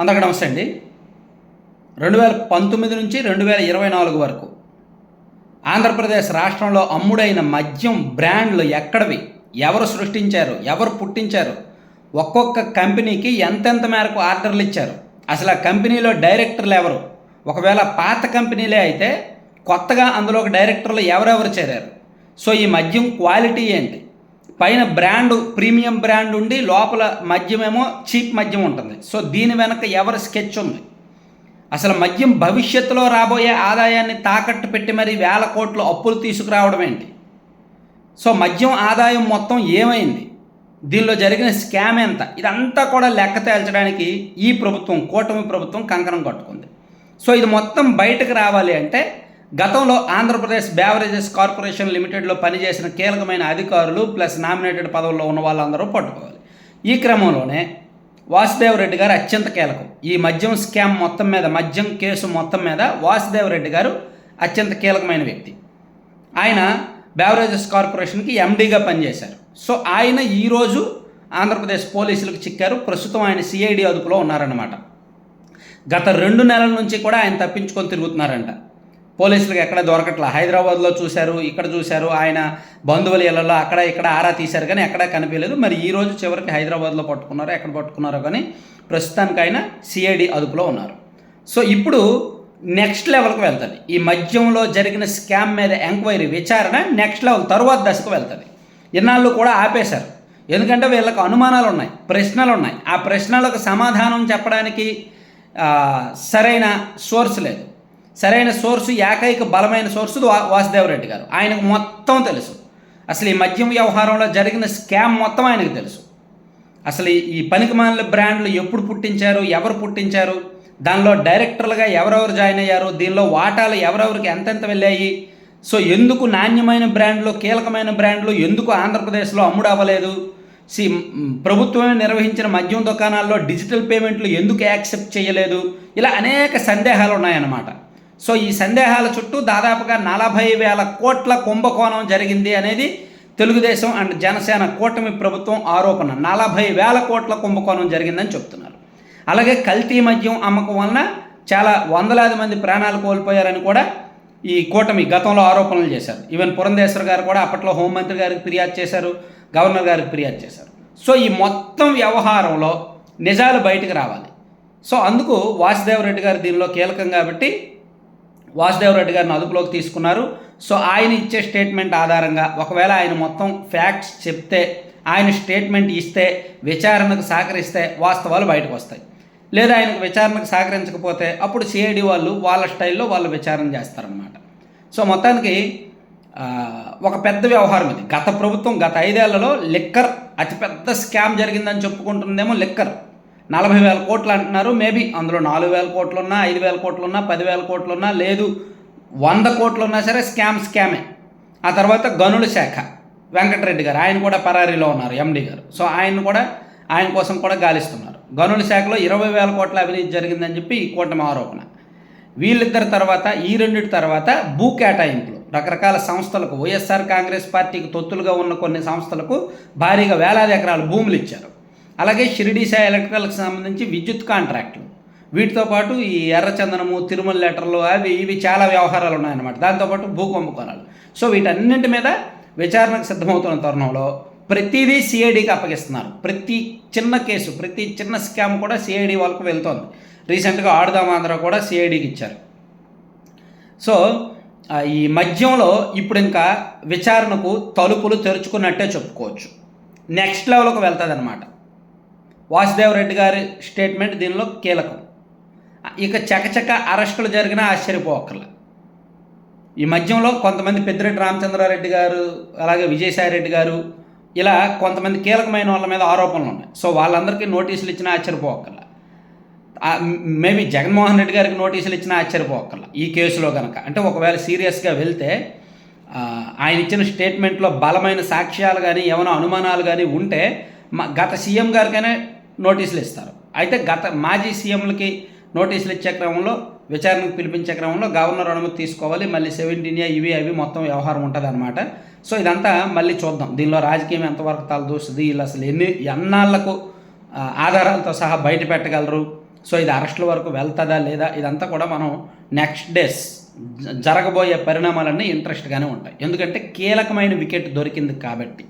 అందరికీ నమస్తే అండి. రెండు వేల పంతొమ్మిది నుంచి రెండు వేల ఇరవై నాలుగు వరకు ఆంధ్రప్రదేశ్ రాష్ట్రంలో అమ్ముడైన మద్యం బ్రాండ్లు ఎక్కడవి? ఎవరు సృష్టించారు? ఎవరు పుట్టించారు? ఒక్కొక్క కంపెనీకి ఎంతెంత మేరకు ఆర్డర్లు ఇచ్చారు? అసలు ఆ కంపెనీలో డైరెక్టర్లు ఎవరు? ఒకవేళ పాత కంపెనీలే అయితే కొత్తగా అందులో ఒక డైరెక్టర్లు ఎవరెవరు చేరారు? సో ఈ మద్యం క్వాలిటీ ఏంటి? పైన బ్రాండ్ ప్రీమియం బ్రాండ్ ఉండి లోపల మద్యమేమో చీప్ మద్యం ఉంటుంది. సో దీని వెనక ఎవరి స్కెచ్ ఉంది? అసలు మద్యం భవిష్యత్తులో రాబోయే ఆదాయాన్ని తాకట్టు పెట్టి మరి వేల కోట్లు అప్పులు తీసుకురావడం ఏంటి? సో మద్యం ఆదాయం మొత్తం ఏమైంది? దీనిలో జరిగిన స్కామ్ ఎంత? ఇదంతా కూడా లెక్క తేల్చడానికి ఈ ప్రభుత్వం కూటమి ప్రభుత్వం కంకణం కట్టుకుంది. సో ఇది మొత్తం బయటకు రావాలి అంటే గతంలో ఆంధ్రప్రదేశ్ బ్యావరేజెస్ కార్పొరేషన్ లిమిటెడ్లో పనిచేసిన కీలకమైన అధికారులు ప్లస్ నామినేటెడ్ పదవుల్లో ఉన్న వాళ్ళందరూ పట్టుకోవాలి. ఈ క్రమంలోనే వాసుదేవ్ రెడ్డి గారు అత్యంత కీలకం. ఈ మద్యం స్కామ్ మొత్తం మీద మద్యం కేసు మొత్తం మీద వాసుదేవ్ రెడ్డి గారు అత్యంత కీలకమైన వ్యక్తి. ఆయన బ్యావరేజెస్ కార్పొరేషన్కి ఎండీగా పనిచేశారు. సో ఆయన ఈరోజు ఆంధ్రప్రదేశ్ పోలీసులకు చిక్కారు. ప్రస్తుతం ఆయన సిఐడి అదుపులో ఉన్నారన్నమాట. గత రెండు నెలల నుంచి కూడా ఆయన తప్పించుకొని తిరుగుతున్నారంట. పోలీసులకు ఎక్కడ దొరకట్లా? హైదరాబాద్లో చూశారు ఇక్కడ చూశారు ఆయన బంధువుల ఇళ్ళలో అక్కడ ఇక్కడ ఆరా తీశారు కానీ ఎక్కడా కనిపించలేదు. మరి ఈ రోజు చివరికి హైదరాబాద్లో పట్టుకున్నారో? ఎక్కడ పట్టుకున్నారో కానీ ప్రస్తుతానికి ఆయన సిఐడి అదుపులో ఉన్నారు. సో ఇప్పుడు నెక్స్ట్ లెవెల్కి వెళ్తుంది. ఈ మద్యంలో జరిగిన స్కామ్ మీద ఎంక్వైరీ విచారణ నెక్స్ట్ లెవెల్ తరువాత దశకు వెళ్తుంది. ఇన్నాళ్ళు కూడా ఆపేశారు. ఎందుకంటే వీళ్ళకి అనుమానాలు ఉన్నాయి ప్రశ్నలు ఉన్నాయి. ఆ ప్రశ్నలకు సమాధానం చెప్పడానికి సరైన సోర్స్ లేదు. సరైన సోర్సు ఏకైక బలమైన సోర్సు వా వాసుదేవరెడ్డి గారు. ఆయనకు మొత్తం తెలుసు. అసలు ఈ మద్యం వ్యవహారంలో జరిగిన స్కామ్ మొత్తం ఆయనకు తెలుసు. అసలు ఈ- పనికిమాల పనికిమాలిన బ్రాండ్లు ఎప్పుడు పుట్టించారు ఎవరు పుట్టించారు దానిలో డైరెక్టర్లుగా ఎవరెవరు జాయిన్ అయ్యారు దీనిలో వాటాలు ఎవరెవరికి ఎంతెంత వెళ్ళాయి సో ఎందుకు నాణ్యమైన బ్రాండ్లు కీలకమైన బ్రాండ్లు ఎందుకు ఆంధ్రప్రదేశ్లో అమ్ముడు అవ్వలేదు సి ప్రభుత్వమే నిర్వహించిన మద్యం దుకాణాల్లో డిజిటల్ పేమెంట్లు ఎందుకు యాక్సెప్ట్ చేయలేదు ఇలా అనేక సందేహాలు ఉన్నాయన్నమాట. సో ఈ సందేహాల చుట్టూ దాదాపుగా నలభై వేల కోట్ల కుంభకోణం జరిగింది అనేది తెలుగుదేశం అండ్ జనసేన కూటమి ప్రభుత్వం ఆరోపణ. నలభై వేల కోట్ల కుంభకోణం జరిగిందని చెప్తున్నారు. అలాగే కల్తీ మద్యం అమ్మకం వలన చాలా వందలాది మంది ప్రాణాలు కోల్పోయారని కూడా ఈ కూటమి గతంలో ఆరోపణలు చేశారు. ఈవెన్ పురంధేశ్వర్ గారు కూడా అప్పట్లో హోంమంత్రి గారికి ఫిర్యాదు చేశారు గవర్నర్ గారికి ఫిర్యాదు చేశారు. సో ఈ మొత్తం వ్యవహారంలో నిజాలు బయటకు రావాలి. సో అందుకు వాసుదేవరెడ్డి గారు దీనిలో కీలకం కాబట్టి వాసుదేవరెడ్డి గారిని అదుపులోకి తీసుకున్నారు. సో ఆయన ఇచ్చే స్టేట్మెంట్ ఆధారంగా ఒకవేళ ఆయన మొత్తం ఫ్యాక్ట్స్ చెప్తే ఆయన స్టేట్మెంట్ ఇస్తే విచారణకు సహకరిస్తే వాస్తవాలు బయటకు వస్తాయి. లేదా ఆయనకు విచారణకు సహకరించకపోతే అప్పుడు సిఐడి వాళ్ళు వాళ్ళ స్టైల్లో వాళ్ళు విచారణ చేస్తారనమాట సో మొత్తానికి ఒక పెద్ద వ్యవహారం ఇది. గత ప్రభుత్వం గత ఐదేళ్ళలో లిక్కర్ అతిపెద్ద స్కామ్ జరిగిందని చెప్పుకుంటుందేమో లిక్కర్. నలభై వేల కోట్లు అంటున్నారు. మేబీ అందులో నాలుగు వేల కోట్లు ఉన్నా ఐదు వేల కోట్లు ఉన్నా పదివేల కోట్లు ఉన్నా లేదు వంద కోట్లు ఉన్నా సరే స్కామ్ స్కామే. ఆ తర్వాత గనుల శాఖ వెంకటరెడ్డి గారు ఆయన కూడా పరారీలో ఉన్నారు ఎండి గారు. సో ఆయన కూడా ఆయన కోసం కూడా గాలిస్తున్నారు. గనుల శాఖలో ఇరవై వేల కోట్ల అవినీతి జరిగిందని చెప్పి ఈ కూటమి ఆరోపణ. వీళ్ళిద్దరి తర్వాత ఈ రెండిటి తర్వాత భూ కేటాయింపులు రకరకాల సంస్థలకు వైఎస్ఆర్ కాంగ్రెస్ పార్టీకి తొత్తులుగా ఉన్న కొన్ని సంస్థలకు భారీగా వేలాది ఎకరాల భూములు ఇచ్చారు. అలాగే షిరిడి సాయి ఎలక్ట్రికల్కి సంబంధించి విద్యుత్ కాంట్రాక్ట్లు వీటితో పాటు ఈ ఎర్రచందనము తిరుమల లెటర్లు అవి ఇవి చాలా వ్యవహారాలు ఉన్నాయన్నమాట. దాంతోపాటు భూ కుంభకోణాలు సో వీటన్నింటి మీద విచారణకు సిద్ధమవుతున్న తరుణంలో ప్రతిదీ సిఐడికి అప్పగిస్తున్నారు. ప్రతి చిన్న కేసు ప్రతి చిన్న స్కామ్ కూడా సిఐడి వాళ్ళకు వెళ్తోంది. రీసెంట్గా ఆడుదాం ఆంధ్ర కూడా సిఐడికి ఇచ్చారు. సో ఈ మధ్యంలో ఇప్పుడు ఇంకా విచారణకు తలుపులు తెరుచుకున్నట్టే చెప్పుకోవచ్చు. నెక్స్ట్ లెవెల్కి వెళ్తుంది అనమాట వాసుదేవ్ రెడ్డి గారి స్టేట్మెంట్ దీనిలో కీలకం. ఇక చకచక అరెస్టులు జరిగినా ఆశ్చర్యపోవక్కర్లా ఈ మధ్యంలో కొంతమంది పెద్దిరెడ్డి రామచంద్రారెడ్డి గారు అలాగే విజయసాయి రెడ్డి గారు ఇలా కొంతమంది కీలకమైన వాళ్ళ మీద ఆరోపణలు ఉన్నాయి. సో వాళ్ళందరికీ నోటీసులు ఇచ్చినా ఆశ్చర్యపోకర్లా. మేబీ జగన్మోహన్ రెడ్డి గారికి నోటీసులు ఇచ్చినా ఆశ్చర్యపోకర్ల ఈ కేసులో కనుక అంటే ఒకవేళ సీరియస్గా వెళ్తే ఆయన ఇచ్చిన స్టేట్మెంట్లో బలమైన సాక్ష్యాలు కానీ ఏమైనా అనుమానాలు కానీ ఉంటే మ- గత సీఎం గారికైనా నోటీసులు ఇస్తారు. అయితే గత మాజీ సీఎంలకి నోటీసులు ఇచ్చే క్రమంలో విచారణకు పిలిపించే క్రమంలో గవర్నర్ అనుమతి తీసుకోవాలి. మళ్ళీ సెవెంటీన్ ఇవి అవి మొత్తం వ్యవహారం ఉంటుంది అనమాట సో ఇదంతా మళ్ళీ చూద్దాం. దీనిలో రాజకీయం ఎంతవరకు తలదూస్తుంది వీళ్ళు అసలు ఎన్ని ఎన్నాళ్ళకు ఆధారాలతో సహా బయట పెట్టగలరు? సో ఇది అరెస్టుల వరకు వెళ్తుందా లేదా? ఇదంతా కూడా మనం నెక్స్ట్ డేస్ జరగబోయే పరిణామాలన్నీ ఇంట్రెస్ట్గానే ఉంటాయి. ఎందుకంటే కీలకమైన వికెట్ దొరికింది కాబట్టి.